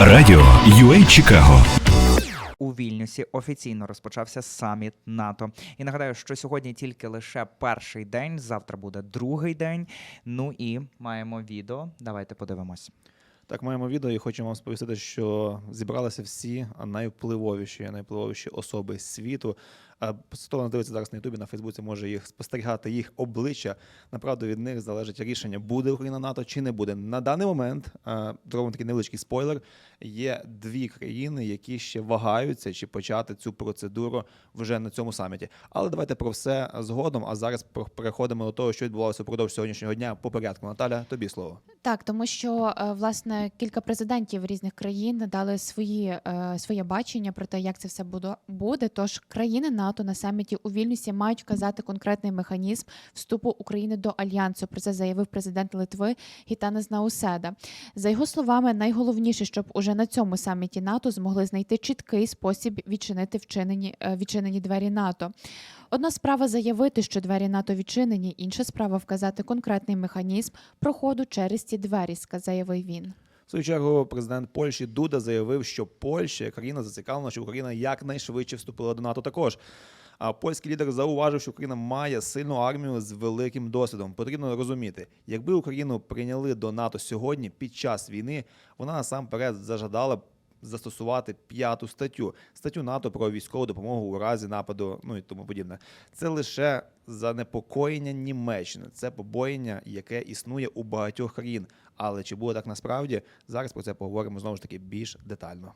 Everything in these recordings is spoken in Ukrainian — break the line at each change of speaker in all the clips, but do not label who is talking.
Радіо UA Чикаго.
У Вільнюсі офіційно розпочався саміт НАТО. І нагадаю, що сьогодні тільки лише перший день, завтра буде другий день. Ну і маємо відео. Давайте подивимось.
Так, маємо відео і хочемо вам сповістити, що зібралися всі найвпливовіші, найвпливовіші особи світу. Хто нас дивиться зараз на Ютубі, на Фейсбуці може їх спостерігати, їх обличчя. Направду від них залежить рішення, буде Україна НАТО чи не буде. На даний момент зробимо такий невеличкий спойлер. Є дві країни, які ще вагаються чи почати цю процедуру вже на цьому саміті. Але давайте про все згодом. А зараз переходимо до того, що відбувалося впродовж сьогоднішнього дня по порядку. Наталя, тобі слово.
Так, тому що е, власне кілька президентів різних країн дали свої е, своє бачення про те, як це все буде. Тож країни НАТО на саміті у Вільнюсі мають вказати конкретний механізм вступу України до альянсу. Про це заявив президент Литви Гітанес Науседа. За його словами, найголовніше, щоб уже на цьому саміті НАТО змогли знайти чіткий спосіб відчинити вчинені е, відчинені двері НАТО. Одна справа заявити, що двері НАТО відчинені, інша справа вказати конкретний механізм проходу через ці двері, ска- заявив він.
В свою чергу президент Польщі Дуда заявив, що Польща країна зацікавлена, щоб Україна якнайшвидше вступила до НАТО також. А польський лідер зауважив, що Україна має сильну армію з великим досвідом. Потрібно розуміти, якби Україну прийняли до НАТО сьогодні під час війни, вона насамперед зажадала застосувати п'яту статтю статтю НАТО про військову допомогу у разі нападу, ну і тому подібне. Це лише занепокоєння Німеччини, це побоєння, яке існує у багатьох країн. Але чи буде так насправді? Зараз про це поговоримо знову ж таки більш детально.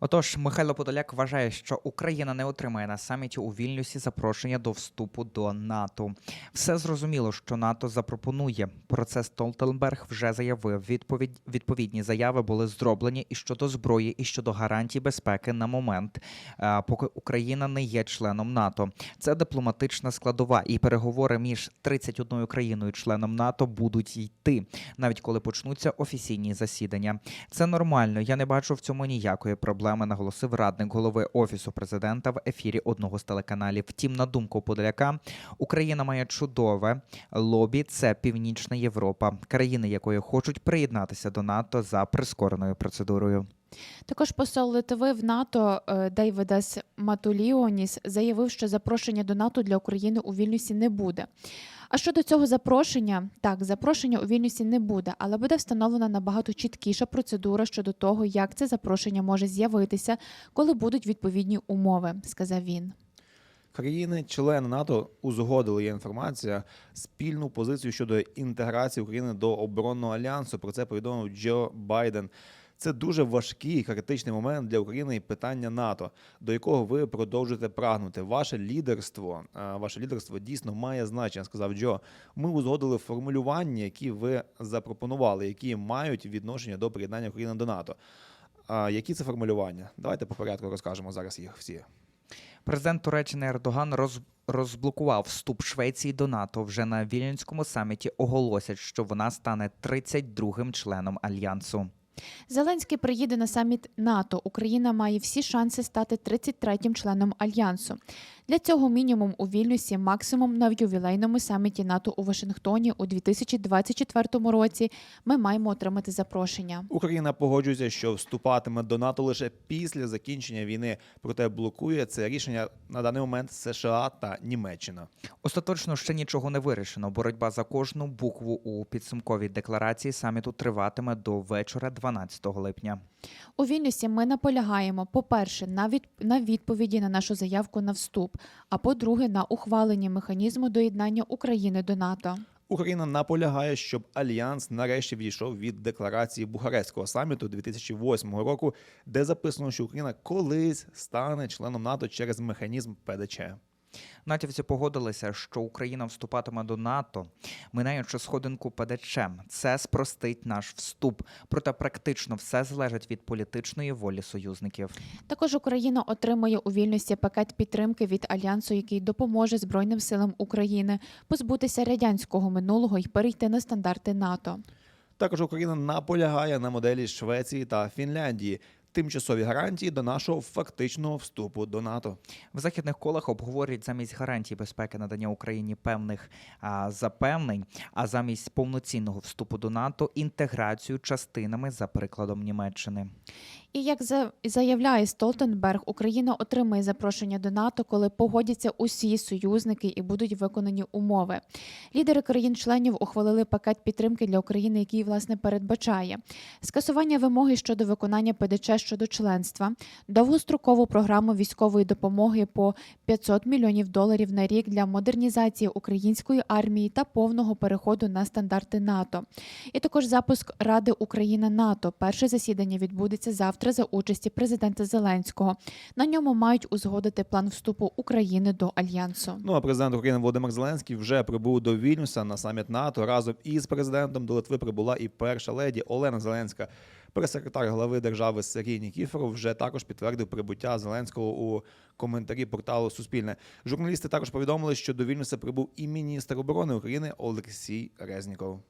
Отож, Михайло Подоляк вважає, що Україна не отримає на саміті у Вільнюсі запрошення до вступу до НАТО. Все зрозуміло, що НАТО запропонує. Про це Столтенберг вже заявив. Відповідь відповідні заяви були зроблені і щодо зброї, і щодо гарантій безпеки на момент, е, поки Україна не є членом НАТО. Це дипломатична складова, і переговори між 31 країною членом НАТО будуть йти, навіть коли почнуться офіційні засідання. Це нормально. Я не бачу в цьому ніякої проблеми, наголосив радник голови офісу президента в ефірі одного з телеканалів. Втім, на думку Подоляка, Україна має чудове лобі. Це Північна Європа, країни якої хочуть приєднатися до НАТО за прискореною процедурою.
Також посол Литви в НАТО е, Дейвидас Матуліоніс заявив, що запрошення до НАТО для України у Вільнюсі не буде. А щодо цього запрошення, так, запрошення у Вільнюсі не буде, але буде встановлена набагато чіткіша процедура щодо того, як це запрошення може з'явитися, коли будуть відповідні умови, сказав він.
Країни-члени НАТО узгодили є інформація спільну позицію щодо інтеграції України до оборонного альянсу. Про це повідомив Джо Байден. Це дуже важкий критичний момент для України і питання НАТО, до якого ви продовжуєте прагнути. Ваше лідерство, е, ваше лідерство дійсно має значення, сказав Джо. Ми узгодили формулювання, які ви запропонували, які мають відношення до приєднання України до НАТО. А які це формулювання? Давайте по порядку розкажемо зараз їх всі.
Президент Туреччини Ердоган роз... розблокував вступ Швеції до НАТО. Вже на Вільнюському саміті оголосять, що вона стане 32-м членом альянсу.
Зеленський приїде на саміт НАТО. Україна має всі шанси стати 33-м членом альянсу. Для цього мінімум у Вільнюсі, максимум на ювілейному саміті НАТО у Вашингтоні у 2024 році. Ми маємо отримати запрошення.
Україна погоджується, що вступатиме до НАТО лише після закінчення війни, проте блокує це рішення на даний момент США та Німеччина.
Остаточно ще нічого не вирішено. Боротьба за кожну букву у підсумковій декларації саміту триватиме до вечора 12 липня.
У Вільнюсі ми наполягаємо, по-перше, на, від... на відповіді на нашу заявку на вступ, а по-друге, на ухвалення механізму доєднання України до НАТО.
Україна наполягає, щоб альянс нарешті відійшов від декларації Бухарестського саміту 2008 року, де записано, що Україна колись стане членом НАТО через механізм ПДЧ.
Натівці погодилися, що Україна вступатиме до НАТО, минаючи сходинку ПДЧ. Це спростить наш вступ. Проте практично все залежить від політичної волі союзників.
Також Україна отримає у вільності пакет підтримки від альянсу, який допоможе Збройним силам України позбутися радянського минулого і перейти на стандарти НАТО.
Також Україна наполягає на моделі Швеції та Фінляндії. Тимчасові гарантії до нашого фактичного вступу до НАТО.
В західних колах обговорюють замість гарантій безпеки надання Україні певних а, запевнень, а замість повноцінного вступу до НАТО інтеграцію частинами за прикладом Німеччини.
І як за- заявляє Столтенберг, Україна отримає запрошення до НАТО, коли погодяться усі союзники і будуть виконані умови. Лідери країн-членів ухвалили пакет підтримки для України, який власне передбачає скасування вимоги щодо виконання ПДЧ щодо членства, довгострокову програму військової допомоги по 500 мільйонів доларів на рік для модернізації української армії та повного переходу на стандарти НАТО. І також запуск Ради Україна НАТО. Перше засідання відбудеться завтра за участі президента Зеленського. На ньому мають узгодити план вступу України до альянсу.
Ну а президент України Володимир Зеленський вже прибув до Вільнюса на саміт НАТО. Разом із президентом до Литви прибула і перша леді Олена Зеленська. Прес-секретар глави держави Сергій Нікіфоров вже також підтвердив прибуття Зеленського у коментарі порталу Суспільне. Журналісти також повідомили, що до Вільнюса прибув і міністр оборони України Олексій Резніков.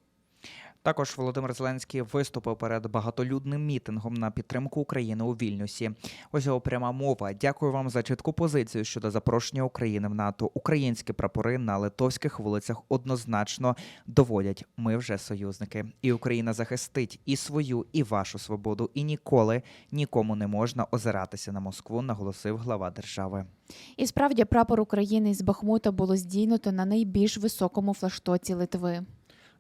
Також Володимир Зеленський виступив перед багатолюдним мітингом на підтримку України у Вільнюсі. Ось його пряма мова. Дякую вам за чітку позицію щодо запрошення України в НАТО. Українські прапори на литовських вулицях однозначно доводять. Ми вже союзники, і Україна захистить і свою, і вашу свободу. І ніколи нікому не можна озиратися на Москву, наголосив глава держави.
І справді прапор України з Бахмута було здійнято на найбільш високому флаштоці Литви.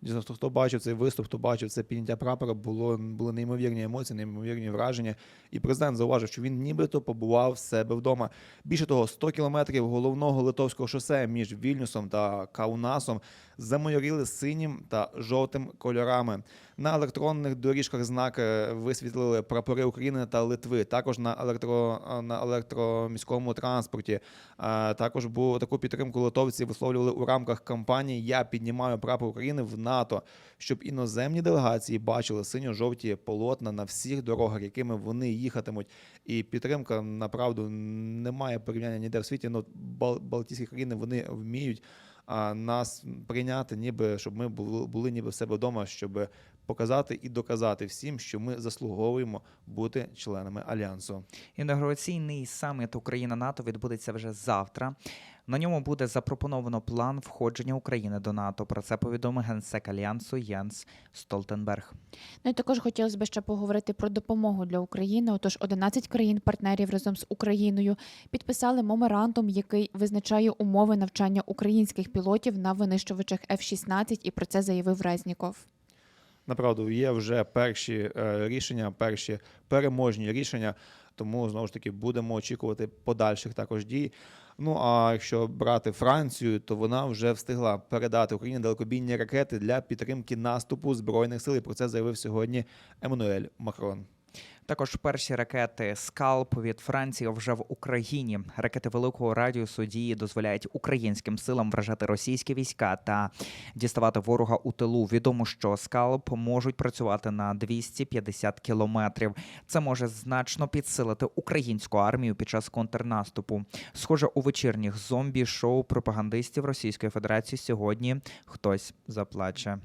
Дійсно, хто, хто бачив цей виступ, хто бачив це підняття прапора, було були неймовірні емоції, неймовірні враження. І президент зауважив, що він нібито побував в себе вдома. Більше того, 100 кілометрів головного литовського шосе між Вільнюсом та Каунасом замайоріли синім та жовтим кольорами. На електронних доріжках знак е, висвітлили прапори України та Литви. Також на електро на електроміському транспорті. А також було таку підтримку литовці висловлювали у рамках кампанії Я піднімаю прапор України в НАТО, щоб іноземні делегації бачили синьо-жовті полотна на всіх дорогах, якими вони їхатимуть. І підтримка направду немає порівняння ніде в світі. Ну Бал- Балтійські країни вони вміють а, нас прийняти, ніби щоб ми були, були ніби в себе вдома, щоб показати і доказати всім, що ми заслуговуємо бути членами альянсу.
Інаугураційний саміт Україна НАТО відбудеться вже завтра. На ньому буде запропоновано план входження України до НАТО. Про це повідомив генсек альянсу Єнс Столтенберг.
Ну і також хотілося б ще поговорити про допомогу для України. Отож, 11 країн-партнерів разом з Україною підписали меморандум, який визначає умови навчання українських пілотів на винищувачах F-16, і про це заявив Резніков.
Направду є вже перші е, рішення, перші переможні рішення. Тому знову ж таки будемо очікувати подальших також дій. Ну а якщо брати Францію, то вона вже встигла передати Україні далекобійні ракети для підтримки наступу збройних сил. І про це заявив сьогодні Еммануель Макрон.
Також перші ракети Скалп від Франції вже в Україні. Ракети великого радіусу дії дозволяють українським силам вражати російські війська та діставати ворога у тилу. Відомо, що скалп можуть працювати на 250 кілометрів. Це може значно підсилити українську армію під час контрнаступу. Схоже, у вечірніх зомбі шоу пропагандистів Російської Федерації сьогодні хтось заплаче.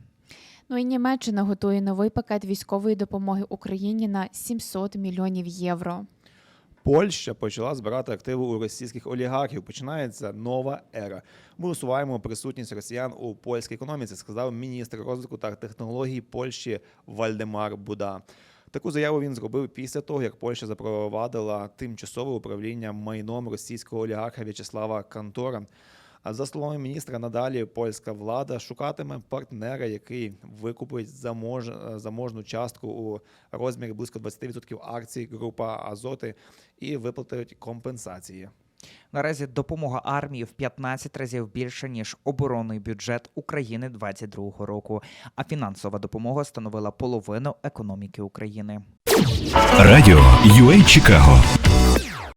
Ну і Німеччина готує новий пакет військової допомоги Україні на 700 мільйонів євро.
Польща почала збирати активи у російських олігархів. Починається нова ера. Ми усуваємо присутність росіян у польській економіці, сказав міністр розвитку та технологій Польщі Вальдемар Буда. Таку заяву він зробив після того, як Польща запровадила тимчасове управління майном російського олігарха В'ячеслава Кантора. А за словами міністра, надалі польська влада шукатиме партнера, який викупить замож... заможну частку у розмірі близько 20% акцій група Азоти і виплатить компенсації.
Наразі допомога армії в 15 разів більше ніж оборонний бюджет України 2022 року. А фінансова допомога становила половину економіки України.
Радіо UA Чикаго